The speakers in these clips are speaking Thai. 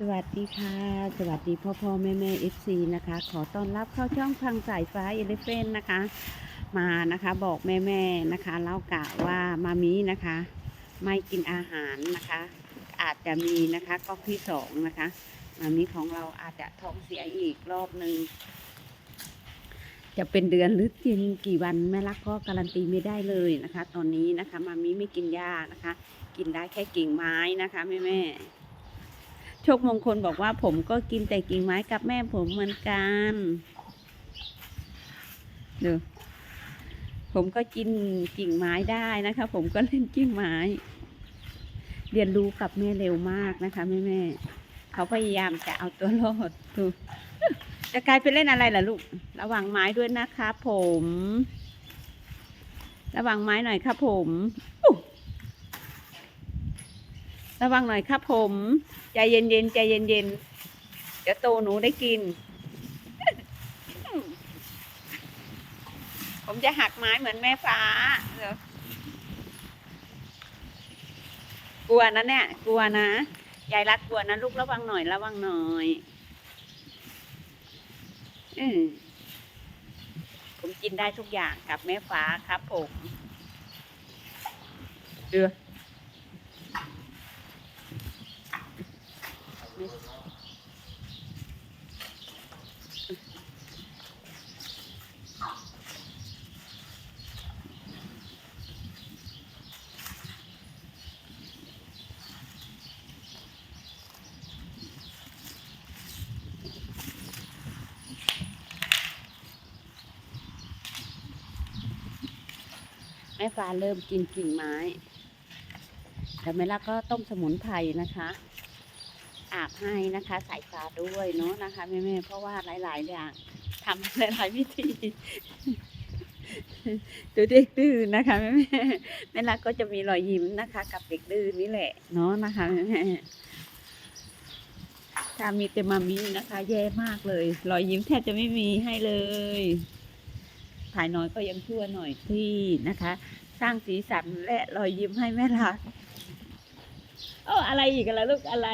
สวัสดีค่ะ สวัสดีพ่อพ่อแม่แม่เอฟซีนะคะ ขอต้อนรับเข้าช่องพังสายฟ้าเอเลเฟนนะคะ มานะคะบอกแม่แม่นะคะเล่ากะว่ามามีนะคะ ไม่กินอาหารนะคะ อาจจะมีนะคะก๊อกที่สองนะคะมามีของเราอาจจะท้องเสียอีกรอบหนึ่งจะเป็นเดือนหรือกินกี่วันแม่รักก็การันตีไม่ได้เลยนะคะ ตอนนี้นะคะมามีไม่กินหญ้านะคะ กินได้แค่กิ่งไม้นะคะแม่แม่ โชคมงคลบอกว่าผมก็กินแต่กิ่งไม้กับแม่ผมเหมือนกันดูผมก็กินกิ่งไม้ได้นะคะ ผมก็เล่นกิ่งไม้ เรียนรู้กับแม่เร็วมากนะคะแม่แม่เขาพยายามจะเอาตัวรอดดูจะกลายเป็นเล่นอะไรล่ะลูก ระวังไม้ด้วยนะคะ ผม ระวังไม้หน่อยครับผมอู้ ระวังหน่อยครับผม ใจเย็นๆใจเย็นๆเดี๋ยวโตหนูได้กิน ผมจะหักไม้เหมือนแม่ฟ้าเดี๋ยวกลัวนะเนี่ย กลัวนะยายรักกลัวนะลูกระวังหน่อยระวังหน่อยอมผมกินได้ทุกอย่างกับแม่ฟ้าครับผมเดือ แม่ฟ้าเริ่มกินกิ่งไม้แต่แม่ละก็ต้มสมุนไพรนะคะ อาบให้นะคะ สายฟ้าด้วยเนาะนะคะแม่แม่ๆเพราะว่าหลายๆอย่างทำหลายๆวิธีดูเด็กดื้อนะคะแม่แม่ๆแม่ละก็จะมีรอยยิ้มนะคะ กับเด็กดื้อนี่แหละเนาะนะคะแม่แม่ๆถ้ามีแต่มามีนะคะ แย่มากเลย รอยยิ้มแทบจะไม่มีให้เลยถ่ายน้อยก็ยังชั่วหน่อยที่นะคะ สร้างสีสันและรอยยิ้มให้แม่รักโอ้อะไรอีกล่ะลูกอะไร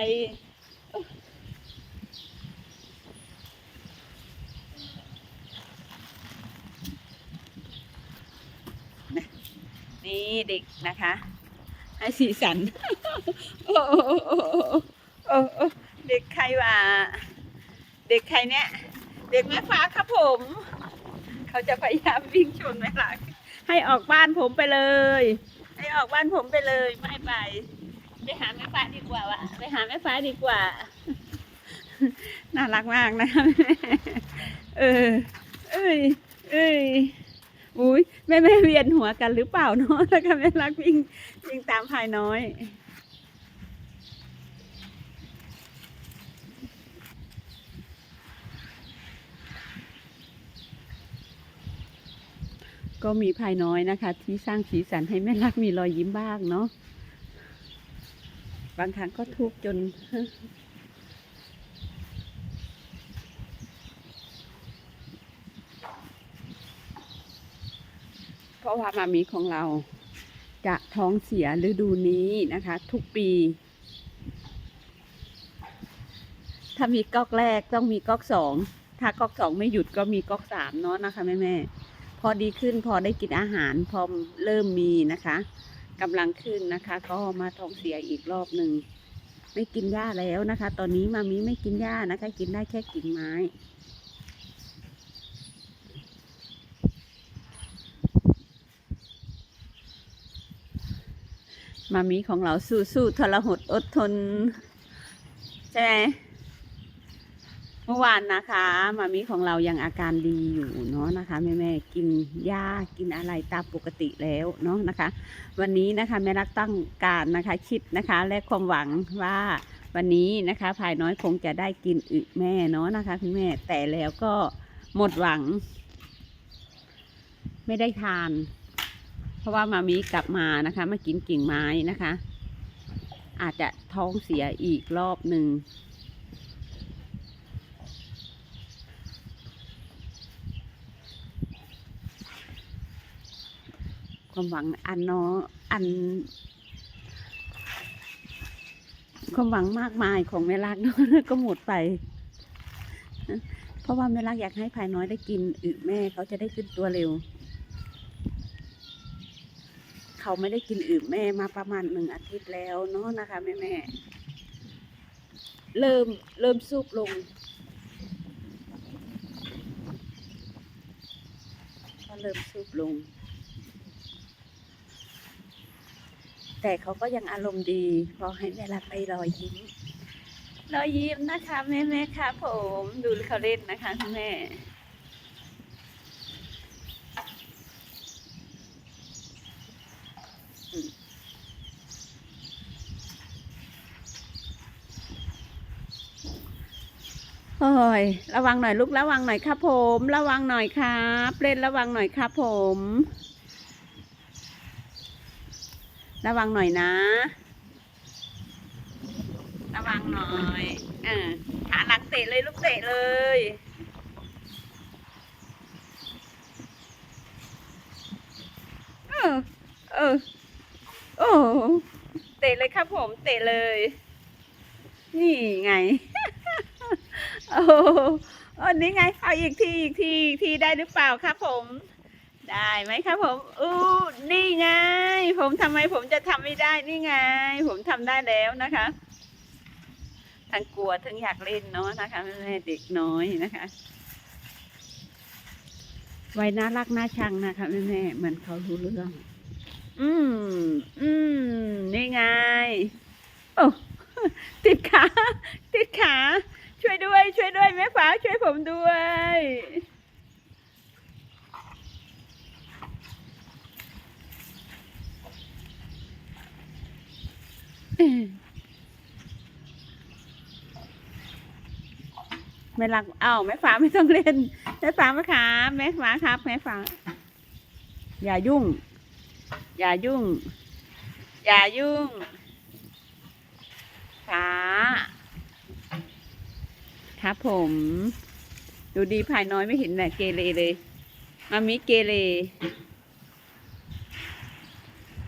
นะนี่เด็กนะคะ ให้สีสัน โอ้โอ้โอ้โอ้โอ้เด็กใครวะเด็กใครเนี่ยเด็กแม่ฟ้าครับผม เขาจะพยายามวิ่งชนแม่ลักให้ออกบ้านผมไปเลย ให้ออกบ้านผมไปเลยไม่ไป ไปหาแม่ฟ้าดีกว่าวะไปหาแม่ฟ้าดีกว่า น่ารักมากนะคะแม่เออ เอ้ย เอ้ยอุ้ยแม่แม่เวียนหัวกันหรือเปล่าเนาะแล้วก็แม่รักวิ่งวิ่งตามภายน้อยก็มีภายน้อยนะคะ ที่สร้างสีสันให้แม่รักมีรอยยิ้มบ้างเนาะ บางครั้งก็ทุกข์จน เพราะว่ามามีของเราจะท้องเสียฤดูนี้นะคะ ทุกปี ถ้ามีก๊อกแรกต้องมีก๊อกสองถ้าก๊อกสองไม่หยุดก็มีก๊อกสามเนาะนะคะแม่แม่พอดีขึ้นพอได้กินอาหารพอเริ่มมีนะคะ กำลังขึ้นนะคะ ก็มาท้องเสียอีกรอบหนึ่งไม่กินหญ้าแล้วนะคะ ตอนนี้มามีไม่กินหญ้านะคะ กินได้แค่กิ่งไม้ มามีของเราสู้สู้ทรหดอดทน ใช่ไหม เมื่อวานนะคะมามีของเรายังอาการดีอยู่เนาะนะคะแม่แม่กินหญ้ากินอะไรตามปกติแล้วเนาะนะคะ วันนี้นะคะแม่รักตั้งการนะคะคิดนะคะและความหวังว่าวันนี้นะคะภายน้อยคงจะได้กินอึแม่เนาะนะคะคุณแม่แต่แล้วก็หมดหวัง ไม่ได้ทาน เพราะว่ามามีกลับมานะคะมากินกิ่งไม้นะคะ อาจจะท้องเสียอีกรอบหนึ่ง ความหวังอันเนาะอัน ความหวังมากมายของแม่รักก็หมดไป เพราะว่าแม่รักอยากให้ภายน้อยได้กินอึแม่เขาจะได้ขึ้นตัวเร็ว เขาไม่ได้กินอึแม่มาประมาณหนึ่งอาทิตย์แล้วเนาะนะคะแม่แม่เริ่มเริ่มซุบลงก็เริ่มซุบลง แต่เขาก็ยังอารมณ์ดีพอให้แม่รักไปรอยยิ้มรอยยิ้มนะคะแม่แม่ค่ะผมดูเขาเล่นนะคะคุณแม่อืมโอ้ยระวังหน่อยลูกระวังหน่อยครับผม ระวังหน่อยครับ เล่นระวังหน่อยครับผม ระวังหน่อยนะ ระวังหน่อยเออขาหลังเตะเลยลูกเตะเลยเออเออโอ้เตะเลยครับผมเตะเลย นี่ไงโอ้อันนี้ไงเอาอีกทีอีกทีทีได้หรือเปล่าครับผม ได้ไหมครับผมอู้นี่ไง ผมทำไมผมจะทำไม่ได้นี่ไง ผมทำได้แล้วนะคะ ทั้งกลัวทั้งอยากเล่นเนาะนะคะแม่เด็กน้อยนะคะไวัยน่ารักน่าชังนะคะแม่แม่มันเขารู้เรื่อง อืม อืม นี่ไง โอ้ติดขา ติดขา ช่วยด้วย ช่วยด้วยแม่ฟ้าช่วยผมด้วย ไม่รักเอ้าแม่ฟ้าไม่ต้องเล่นแม่ฟ้าไมครับแม่ฟ้าครับแม่ฟ้าอย่ายุ่ง อย่ายุ่ง อย่ายุ่งฟ้าครับผม ดูดีภายน้อยไม่เห็นแหละเกเรเลยมามิเกเร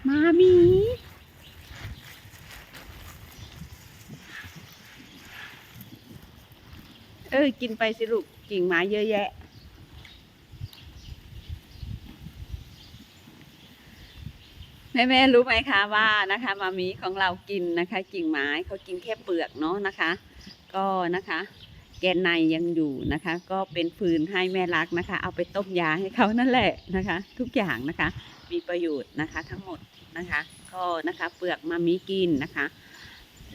มามี เออ กินไปสิลูกกิ่งไม้เยอะแยะ แม่แม่ๆรู้ไหมคะว่านะคะ มามีของเรากินนะคะ กิ่งไม้เขากินแค่เปลือกเนาะนะคะ ก็นะคะ แกนในยังอยู่นะคะ ก็เป็นฟืนให้แม่รักนะคะ เอาไปต้มยาให้เขานั่นแหละนะคะ ทุกอย่างนะคะ มีประโยชน์นะคะ ทั้งหมดนะคะ ก็นะคะ เปลือกมามีกินนะคะ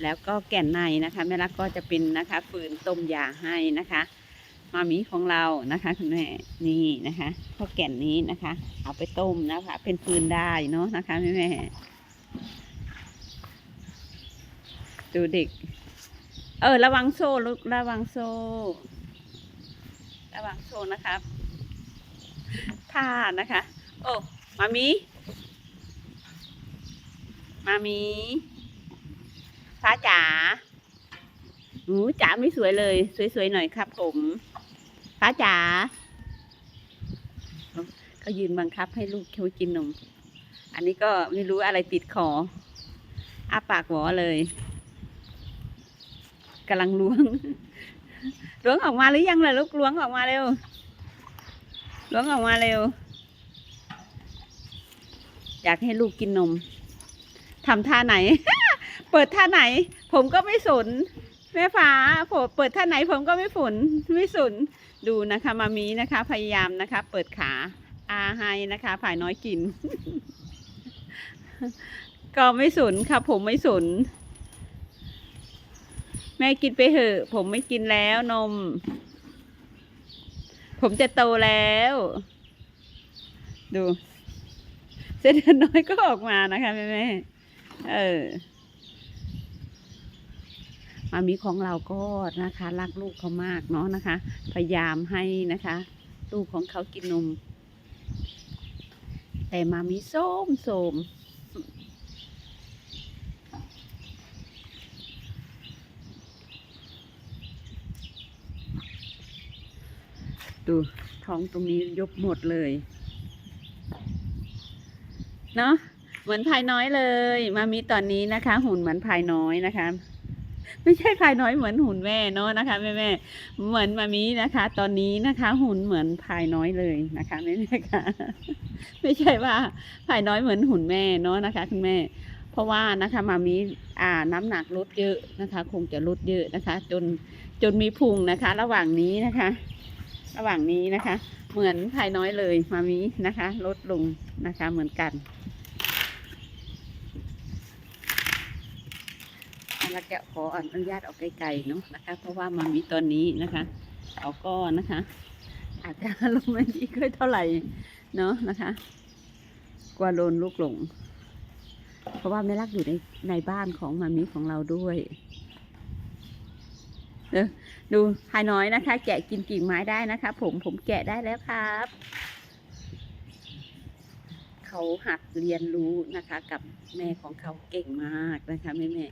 แล้วก็แก่นในนะคะแม่รักก็จะเป็นนะคะฟืนต้มยาให้นะคะมามีของเรานะคะคุณแม่นี่นะคะข้าวแก่นนี้นะคะ เอาไปต้มนะคะ เป็นฟืนได้เนาะนะคะแม่แม่ดูเด็ก เออ ระวังโซ่ลูกระวังโซ่ ระวังโซ่นะครับท่านะคะ โอ้มามีมามี ฟ้าจ๋าหนูจ๋าไม่สวยเลย สวยๆหน่อยครับผม ฟ้าจ๋าเขายืนบังคับให้ลูกเขากินนม อันนี้ก็ไม่รู้อะไรติดคออ้าปากหวอเลยกำลังล้วง ล้วงออกมาหรือยังล่ะลูกล้วงออกมาเร็ว ล้วงออกมาเร็ว อยากให้ลูกกินนมทำท่าไหน เปิดท่าไหน ผมก็ไม่สนแม่ฟ้าผมเปิดท่าไหนผมก็ไม่ฝนไม่สนดูนะคะมามีนะคะพยายามนะคะ เปิดขาอาให้นะคะผ่ายน้อยกิน ก็ไม่สนค่ะ ผมไม่สนแม่กินไปเถอะ ผมไม่กินแล้วนม ผมจะโตแล้ว ดูเส้นน้อยก็ออกมานะคะแม่แม่เออ มามีของเราก็นะคะ รักลูกเขามากเนาะนะคะ พยายามให้นะคะ ลูกของเขากินนม แต่มามีโสมโสมดูท้องตรงนี้ยบหมดเลย เนาะเหมือนภายน้อยเลย มามีตอนนี้นะคะ หุ่นเหมือนภายน้อยนะคะ ไม่ใช่พายน้อยเหมือนหุ่นแม่เนาะนะคะแม่แม่เหมือนมามีนะคะ ตอนนี้นะคะ หุ่นเหมือนพายน้อยเลยนะคะแม่แม่ค่ะ ไม่ใช่ว่าพายน้อยเหมือนหุ่นแม่เนาะนะคะคุณแม่ เพราะว่านะคะมามีอ่าน้ำหนักลดเยอะนะคะ คงจะลดเยอะนะคะ จนจนมีพุงนะคะ ระหว่างนี้นะคะ ระหว่างนี้นะคะ เหมือนพายน้อยเลยมามีนะคะ ลดลงนะคะเหมือนกัน แล้วแกขออนุญาตออกไกลๆเนาะนะคะ เพราะว่ามามีตอนนี้นะคะเขาก็นะคะ อาจจะลงไม่ดีค่อยเท่าไหร่เนาะนะคะ กลัวโดนลูกหลง เพราะว่าแม่รักอยู่ในในบ้านของมามีของเราด้วยเด้อดูพายน้อยนะคะ แกะกินกิ่งไม้ได้นะคะ ผมผมแกะได้แล้วครับ เขาหัดเรียนรู้นะคะ กับแม่ของเขาเก่งมากนะคะแม่แม่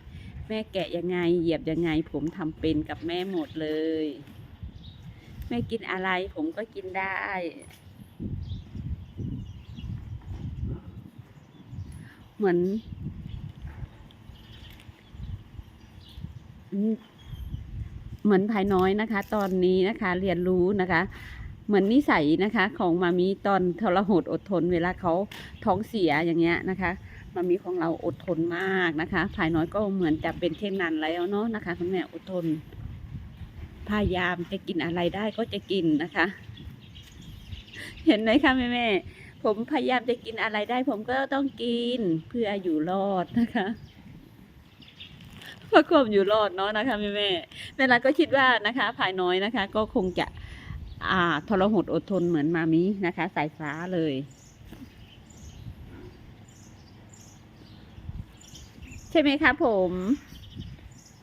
แม่แกะยังไง เหยียบยังไง ผมทำเป็นกับแม่หมดเลย แม่กินอะไรผมก็กินได้ เหมือน เหมือนภายน้อยนะคะ ตอนนี้นะคะ เรียนรู้นะคะเหมือนนิสัยนะคะ ของมามีตอนทรหดอดทนเวลาเขาท้องเสียอย่างเงี้ยนะคะ มามีของเราอดทนมากนะคะภายน้อยก็เหมือนจะเป็นเช่นนั้นแล้วเนาะนะคะคุณแม่อดทน พยายามจะกินอะไรได้ก็จะกินนะคะ เห็นไหมคะแม่แม่ผมพยายามจะกินอะไรได้ ผมก็ต้องกินเพื่ออยู่รอดนะคะเพื่อความอยู่รอดเนาะนะคะแม่แม่แม่รักก็คิดว่านะคะภายน้อยนะคะ ก็คงจะ อ่าทรหดอดทนเหมือนมามินะคะ สายฟ้าเลย ช่ไหมคะผม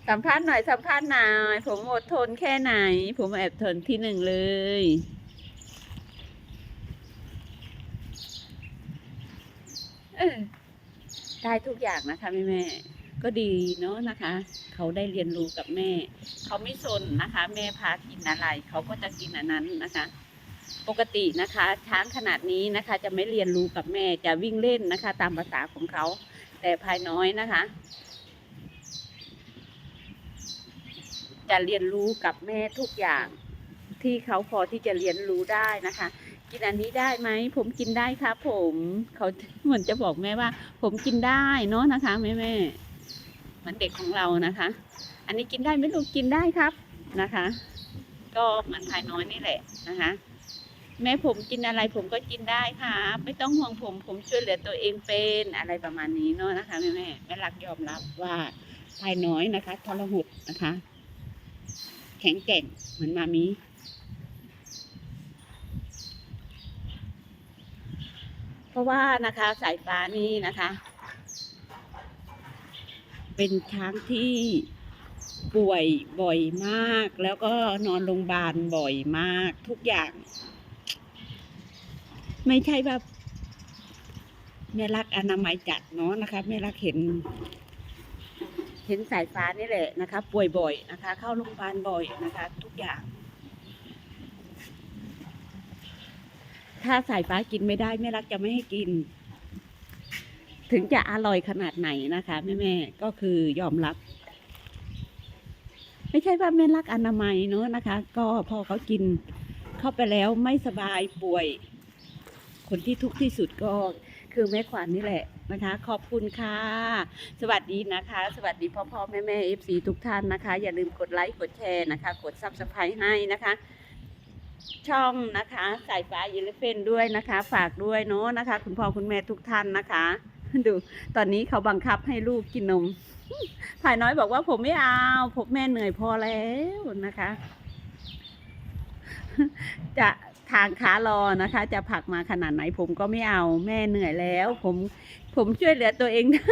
สัมภาษณ์หน่อยสัมภาษณ์หน่อยผมอดทนแค่ไหน ผมแอบทนที่หนึ่งเลย เออได้ทุกอย่างนะคะแม่แม่ก็ดีเนาะนะคะ เขาได้เรียนรู้กับแม่ เขาไม่สนนะคะ แม่พากินอะไร เขาก็จะกินอันนั้นนะคะ ปกตินะคะ ช้างขนาดนี้นะคะ จะไม่เรียนรู้กับแม่จะวิ่งเล่นนะคะ ตามภาษาของเขาแต่ภายน้อยนะคะ จะเรียนรู้กับแม่ทุกอย่างที่เขาพอที่จะเรียนรู้ได้นะคะ กินอันนี้ได้ไหมผมกินได้ครับผมเขาเหมือนจะบอกแม่ว่า ผมกินได้เนาะนะคะแม่แม่เหมือนเด็กของเรานะคะ อันนี้กินได้ไหมลูกกินได้ครับนะคะ ก็เหมือนภายน้อยนี่แหละนะคะ แม่ผมกินอะไรผมก็กินได้ค่ะไม่ต้องห่วงผมผมช่วยเหลือตัวเองเป็นอะไรประมาณนี้เนาะนะคะแม่แม่แม่รักยอมรับว่าภายน้อยนะคะทรหดนะคะ ข็งแกร่งเหมือนมามีเพราะว่านะคะสายฟ้านี่นะคะ เป็นช้างที่ป่วยบ่อยมาก แล้วก็นอนโรงพยาบาลบ่อยมากทุกอย่าง ไม่ใช่แบบแม่รักอนามัยจัดเนาะนะคะแม่รักเห็น เห็นสายฟ้านี่แหละนะคะ ป่วยบ่อยนะคะ เข้าโรงพยาบาลบ่อยนะคะ ทุกอย่าง ถ้าสายฟ้ากินไม่ได้แม่รักจะไม่ให้กิน ถึงจะอร่อยขนาดไหนนะคะแม่แม่ๆก็คือยอมรับ ไม่ใช่ว่าแม่รักอนามัยเนาะนะคะ ก็พอเขากินเข้าไปแล้วไม่สบายป่วย คนที่ทุกข์ที่สุดก็คือแม่ขวัญนี่แหละ นะคะ ขอบคุณค่ะ สวัสดีนะคะ สวัสดีพ่อพ่อแม่แม่เอฟซีทุกท่านนะคะ อย่าลืมกดไลค์กดแชร์นะคะ กดซับสไครต์ให้นะคะ ช่องนะคะสายฟ้าเยลเฟนด้วยนะคะ ฝากด้วยเนาะนะคะ คุณพ่อคุณแม่ทุกท่านนะคะ ดู ตอนนี้เขาบังคับให้ลูกกินนมภายน้อยบอกว่าผมไม่เอาผมแม่เหนื่อยพอแล้วนะคะ จะทางขารอนะคะ จะผลักมาขนาดไหนผมก็ไม่เอาแม่เหนื่อยแล้ว ผม ผมช่วยเหลือตัวเองได้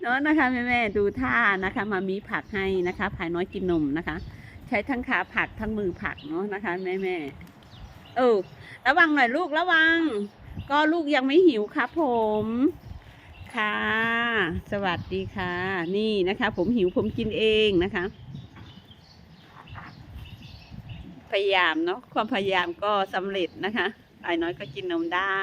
เนาะนะคะแม่แม่ๆดูท่านะคะมามีผักให้นะคะภายน้อยกินนมนะคะ ใช้ทั้งขาผักทั้งมือผักเนาะนะคะแม่แม่ๆเออระวังหน่อยลูกระวัง ก็ลูกยังไม่หิวครับผมค่ะ สวัสดีค่ะ นี่นะคะ ผมหิวผมกินเองนะคะ พยายามเนาะความพยายามก็สำเร็จนะคะไอ้น้อยก็กินนมได้